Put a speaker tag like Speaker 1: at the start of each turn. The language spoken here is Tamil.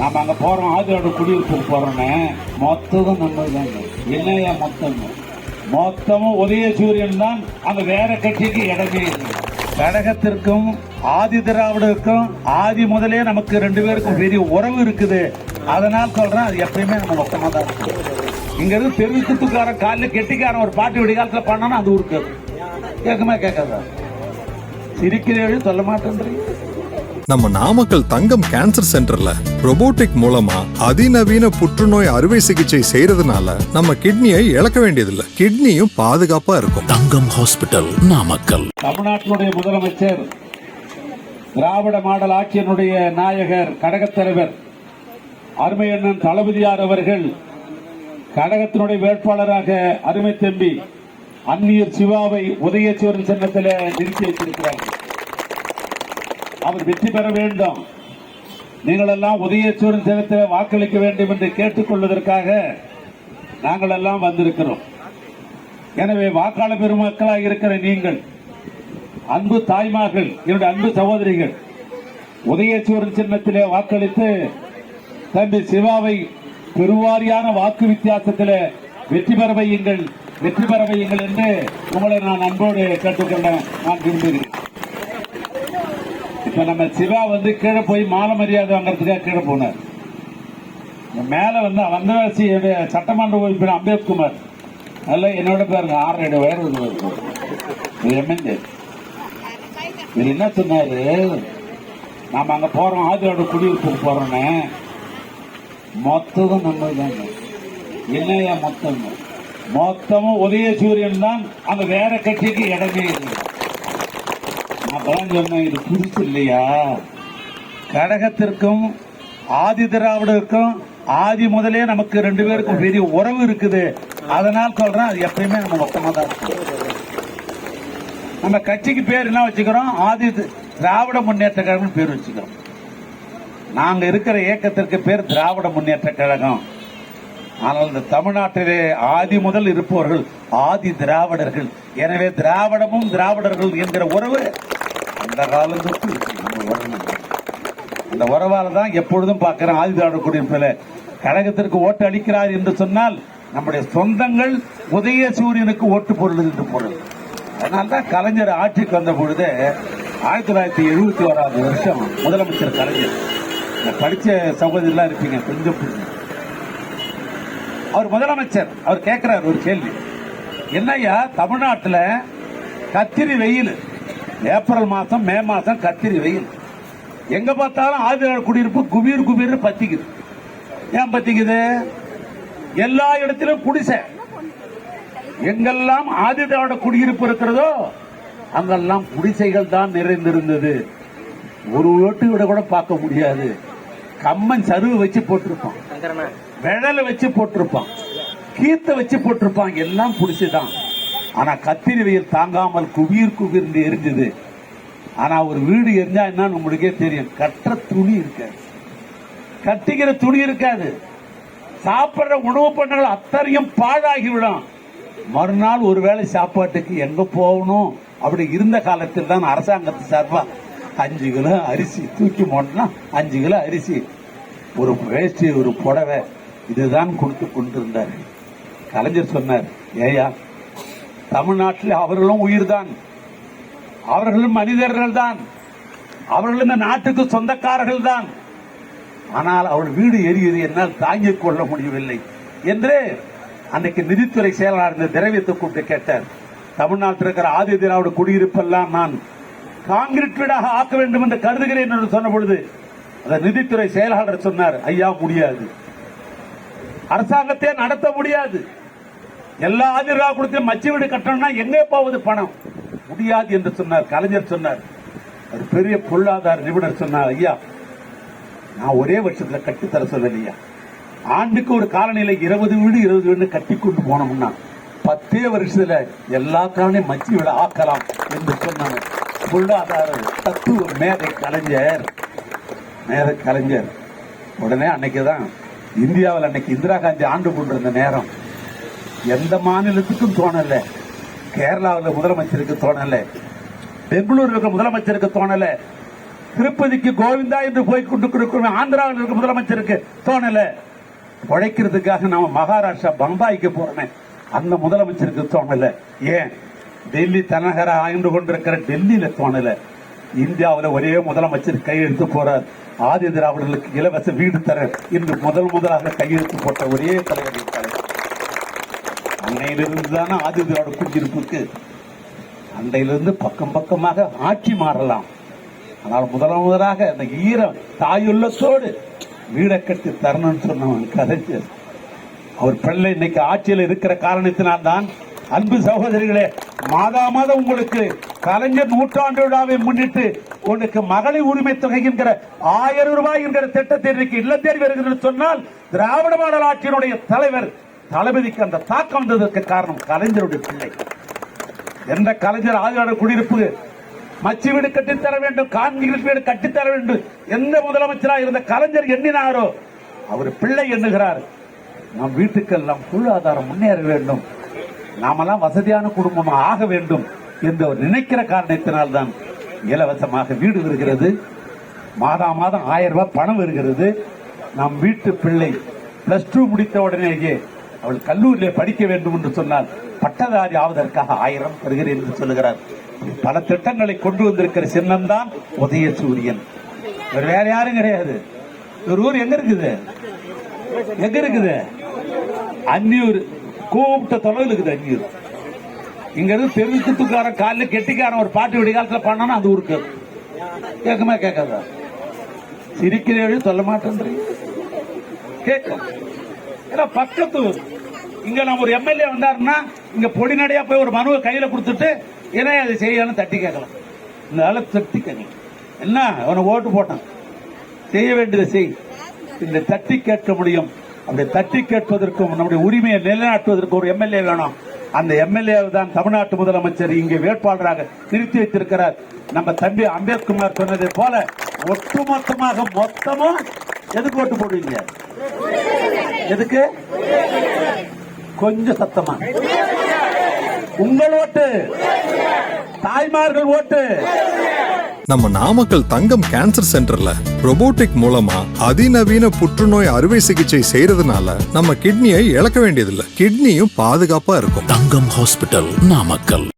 Speaker 1: நாம அங்க போறோம் ஆதிரோட குடியிருப்புக்கு போறோம்னு மொத்தமும் நம்ம என்னையா மொத்தம்? மொத்தமும் உதய சூரியன் தான் அந்த வேற கட்சிக்கு இடமே இல்லை. கழகத்திற்கும் ஆதி திராவிடருக்கும் ஆதி முதலே நமக்கு ரெண்டு பேருக்கும் பெரிய உறவு இருக்குது. அதனால் சொல்றேன் அது எப்பயுமே நம்ம மொத்தமா தான் இருக்கு. இங்க இருந்து தெரு காலில் கெட்டிக்காரன் ஒரு பாட்டு விடி காலத்துல பண்ணானா அது இருக்காது கேட்குமா கேட்காதா? சிரிக்கிறேன் சொல்ல மாட்டேன்றீங்க.
Speaker 2: நம்ம நாமக்கல் தங்கம் கேன்சர் சென்டர்ல robotic மூலமா அதிநவீன புற்றுநோய் அறுவை சிகிச்சை செய்யறதுனால நம்ம கிட்னியை இழக்க வேண்டியதில்லை. கிட்னியும் பாதுகாப்பா இருக்கும்.
Speaker 3: தங்கம் ஹாஸ்பிட்டல் நாமக்கல்.
Speaker 1: தமிழ்நாட்டினுடைய முதலமைச்சர் திராவிட மாடல் ஆட்சியினுடைய நாயகர் கழகத் தலைவர் அருமையண்ணன் தளபதியார் அவர்கள் கழகத்தினுடைய வேட்பாளராக அருமை தம்பி அந்நியர் சிவாவை உதயச்சோரன் சின்னத்தில் நிறுத்தி வைத்திருக்கிறார். அவர் வெற்றி பெற வேண்டும். நீங்கள் எல்லாம் உதயச்சூரன் சின்னத்தில் வாக்களிக்க வேண்டும் என்று கேட்டுக்கொள்வதற்காக நாங்கள் எல்லாம் வந்திருக்கிறோம். எனவே வாக்காளர் பெருமக்களாக இருக்கிற நீங்கள் அன்பு தாய்மார்கள் என்னுடைய அன்பு சகோதரிகள் உதயச்சூரன் சின்னத்திலே வாக்களித்து தம்பி சிவாவை பெருவாரியான வாக்கு வித்தியாசத்தில் வெற்றி பெற வையுங்கள் வெற்றி பெற வையுங்கள் என்று உங்களை நான் அன்போடு கேட்டுக்கொள்ள நான் விரும்புகிறேன். இப்ப நம்ம சிவா வந்து கீழே போய் மாலை மரியாதை வாங்கறதுக்காக கீழே போனார். மேல வந்து வந்தவாசி சட்டமன்ற உறுப்பினர் அம்பேத்குமார். அதில் என்னோட பாருங்க ஆறு ஏழு வயது எம்எல்ஏ இவர் என்ன சொன்னாரு? நாம அங்க போறோம் ஆதிரோட குடியிருப்புக்கு போறோம்னு. மொத்தமும் நம்ம தாங்க என்னையா மொத்தம் மொத்தமும் உதய சூரியன் தான் அந்த வேற கட்சிக்கு இடமே இல்லை. நான் தான் சொன்னேன் இது புதுசு இல்லையா? கழகத்திற்கும் ஆதி திராவிடருக்கும் ஆதி முதலே நமக்கு ரெண்டு பேருக்கும் பெரிய உறவு இருக்குது. அதனால் சொல்றேன் அது எப்பயுமே நம்ம மொத்தமா தான் நம்ம கட்சிக்கு பேர் என்ன வச்சுக்கிறோம்? ஆதி திராவிட முன்னேற்ற கழகம் பேர் வச்சுக்கிறோம். நாங்க இருக்கிற இயக்கத்திற்கு பேர் திராவிட முன்னேற்ற கழகம். ஆனால் இந்த தமிழ்நாட்டிலே ஆதி முதல் இருப்பவர்கள் ஆதி திராவிடர்கள். எனவே திராவிடமும் திராவிடர்கள் என்கிற உறவு அந்த காலம் தொட்டு நம்ம உறவு அந்த உறவால தான் எப்பொழுதும் பார்க்கிறேன் ஆதி திராவிட குடியிருப்பில் கழகத்திற்கு ஓட்டு அளிக்கிறார் என்று சொன்னால் நம்முடைய சொந்தங்கள் உதய சூரியனுக்கு ஓட்டு பொருள் என்று பொருள். அதனால்தான் கலைஞர் ஆட்சிக்கு வந்த பொழுது ஆயிரத்தி தொள்ளாயிரத்தி எழுபத்தி ஓராவது வருஷம் முதலமைச்சர் கலைஞர். படித்த படிச்ச சகோதரிலாம் இருப்பீங்க கொஞ்சம் அவர் முதலமைச்சர் அவர் கேட்கிறார் ஒரு கேள்வி. என்னய்யா தமிழ்நாட்டில் கத்திரி வெயில். ஏப்ரல் மாசம் மே மாசம் கத்திரி வெயில். எங்க பார்த்தாலும் ஆதிவாழ் குடியிருப்பு குபீர் குபீர் பத்திக்குது. ஏன் பத்திக்குது? எல்லா இடத்திலும் குடிசை. எங்கெல்லாம் ஆதிதிராவிட குடியிருப்பு இருக்கிறதோ அங்கெல்லாம் குடிசைகள் தான் நிறைந்திருந்தது. ஒரு ஓட்டு விட கூட பார்க்க முடியாது. கம்மன் சருவு வச்சு போட்டிருப்பான். விழல வச்சு போட்டிருப்பான். கீத்த வச்சு போட்டிருப்பான். எல்லாம் குடிசைதான். ஆனா கத்திரி வெயில் தாங்காமல் குவிர் குவிர்ந்து எரிஞ்சது. ஆனா ஒரு வீடு எரிஞ்சா என்ன உங்களுக்கே தெரியும். கட்டுற துணி இருக்காது. கட்டிக்கிற துணி இருக்காது. சாப்பிடுற உணவு பண்ணங்கள் அத்தனையும் பாழாகிவிடும். மறுநாள் ஒருவேளை சாப்பாட்டுக்கு எங்க போகணும்? அப்படி இருந்த காலத்தில் தான் அரசாங்கத்து சார்பா அஞ்சு கிலோ அரிசி தூக்கி போட்டோம்னா அஞ்சு கிலோ அரிசி. ஒரு வேஷ்டி ஒரு புடவை. இதுதான் கொடுத்து கொண்டிருந்தார் கலைஞர் சொன்னார் ஏயா தமிழ்நாட்டில் அவர்களும் உயிர்தான். அவர்களும் மனிதர்கள் தான் அவர்கள் இந்த நாட்டுக்கு சொந்தக்காரர்கள் தான் ஆனால் அவள் வீடு எரியுது என்னால் தாங்கிக் கொள்ள முடியவில்லை என்று அன்னைக்கு நிதித்துறை செயலாளர் இந்த திரவியத்தை கூப்பிட்டு கேட்டார். தமிழ்நாட்டில் இருக்கிற ஆதி திராவிட குடியிருப்பெல்லாம் நான் காங்கிரீட் வீடாக ஆக்க வேண்டும் என்று கருதுகிறேன் என்று சொன்ன பொழுது அந்த நிதித்துறை செயலாளர் சொன்னார் ஐயா முடியாது. அரசாங்கத்தை நடத்த முடியாது. எல்லா ஆதிரா கொடுத்து மச்சி வீடு கட்டணும்னா எங்கே போவது பணம்? முடியாது என்று சொன்னார் கலைஞர் சொன்னார். ஒரு பெரிய பொருளாதார நிபுணர் சொன்னார் ஐயா நான் ஒரே வருஷத்துல கட்டித்தர சொல்லலையா ஆண்டுக்கு ஒரு காலநிலை இருபது வீடு இருபது வீடு கட்டி கொண்டு போனோம்னா பத்தே வருஷத்துல எல்லா காலனையும் மச்சி விட ஆக்கலாம் என்று சொன்னாங்க. பொருளாதார தத்துவ மேதை கலைஞர் மேதை கலைஞர். உடனே அன்னைக்குதான் இந்தியாவில் அன்னைக்கு இந்திரா காந்தி ஆண்டு கொண்டிருந்த நேரம். எந்த மாநிலத்துக்கும் தோணல. கேரளாவில் முதலமைச்சருக்கு தோணல. பெங்களூர் இருக்கிற முதலமைச்சருக்கு தோணல. திருப்பதிக்கு கோவிந்தா என்று போய் கொண்டு கொடுக்கணும் ஆந்திராவில் இருக்க முதலமைச்சருக்கு தோணல. உழைக்கிறதுக்காக நாம மகாராஷ்டிரா பம்பாய்க்கு போறோமே அந்த முதலமைச்சருக்கு தோணல. ஏன்? டெல்லி தலைநகர ஆய்ந்து கொண்டிருக்கிற டெல்லியில தோணல. இந்தியாவில் ஒரே முதலமைச்சர் கையெழுத்து போறார். ஆதி திராவிடர்களுக்கு இலவச வீடு தர இன்று முதல் முதலாக கையெழுத்து போட்ட ஒரே தலைவர் இந்த தலைவர் அன்னையிலிருந்து தானே ஆதி திராவிட குடியிருப்புக்கு அண்டையிலிருந்து பக்கம் பக்கமாக ஆட்சி மாறலாம். ஆனால் முதல் முதலாக அந்த ஈரம் தாயுள்ளத்தோடு வீடை கட்டி தரணும்னு சொன்னவன் கலைஞர் அவர் பிள்ளை இன்னைக்கு ஆட்சியில் இருக்கிற காரணத்தினால் தான் அன்பு சகோதரிகளே மாதா மாதம் உங்களுக்கு கலைஞர் நூற்றாண்டு விழாவை முன்னிட்டு உங்களுக்கு மகளிர் உரிமை தொகை என்கிற ஆயிரம் ரூபாய் என்கிற திட்டத்தை இன்னைக்கு இல்லம் வருகிறது சொன்னால் திராவிட மாடல் ஆட்சியினுடைய தலைவர் தளபதிக்கு அந்த தாக்கம் வந்ததற்கு காரணம் கலைஞருடைய பிள்ளை. எந்த கலைஞர் ஆதிவாட குடியிருப்பு? மச்சி வீடு கட்டித்தர வேண்டும் கான்கிரீட் வீடு கட்டித்தர வேண்டும். எந்த முதலமைச்சராக இருந்த கலைஞர் எண்ணினாரோ அவர் பிள்ளை எண்ணுகிறார். நம் வீட்டுக்கெல்லாம் பொருளாதாரம் முன்னேற வேண்டும். நாமெல்லாம் வசதியான குடும்பமா ஆக வேண்டும் என்று அவர் நினைக்கிற காரணத்தினால்தான் இலவசமாக வீடு வருகிறது. மாதா மாதம் ஆயிரம் ரூபாய் பணம் வருகிறது. நம் வீட்டு பிள்ளை பிளஸ் டூ முடித்த உடனேயே அவள் கல்லூரியிலே படிக்க வேண்டும் என்று சொன்னால் பட்டதாரி ஆவதற்காக ஆயிரம் தருகிறேன் என்று சொல்லுகிறார். பல திட்டங்களை கொண்டு வந்திருக்கிற சின்னம்தான் உதய சூரியன் இவர் வேற யாரும் கிடையாது. ஒரு ஊர் எங்க இருக்குது? எங்க இருக்குது? அந்நியூர் கூப்பிட்ட தொலைவில் இருக்குது அந்நியூர் இங்க இருந்து தெருத்துக்காரன் காலில் கெட்டிக்காரன் ஒரு பாட்டு விடிய காலத்துல பண்ணானா அந்த ஊருக்கு. கேட்குமா கேட்காதா? சிரிக்கிறேன் சொல்ல மாட்டேன் கேட்கும். ஏன்னா பக்கத்து இங்க நம்ம ஒரு எம்எல்ஏ வந்தாருன்னா இங்க பொடிநடையா போய் ஒரு மனுவை கையில கொடுத்துட்டு ஏன்னா அதை செய்யணும் தட்டி கேட்கலாம். இதனால தட்டி கேட்கலாம் என்ன? அவனை ஓட்டு போட்டான். செய்ய வேண்டியதை செய். இந்த தட்டி கேட்க முடியும். அப்படி தட்டி கேட்பதற்கும் நம்முடைய உரிமையை நிலைநாட்டுவதற்கு ஒரு எம்எல்ஏ வேணும். அந்த எம்எல்ஏ தான் தமிழ்நாட்டு முதலமைச்சர் இங்கே வேட்பாளராக நிறுத்தி வைத்திருக்கிறார். நம்ம தம்பி அம்பேத்குமார் சொன்னதை போல ஒட்டுமொத்தமாக மொத்தமும் எதுக்கு ஓட்டு போடுவீங்க? எதுக்கு? கொஞ்சம் சத்தமா. உங்கள் ஓட்டு. தாய்மார்கள் ஓட்டு.
Speaker 2: நம்ம நாமக்கல் தங்கம் கேன்சர் சென்டர்ல robotic மூலமா அதிநவீன புற்றுநோய் அறுவை சிகிச்சை செய்யறதுனால நம்ம கிட்னியை இழக்க வேண்டியதில்லை. கிட்னியும் பாதுகாப்பா இருக்கும்.
Speaker 3: தங்கம் ஹாஸ்பிட்டல் நாமக்கல்.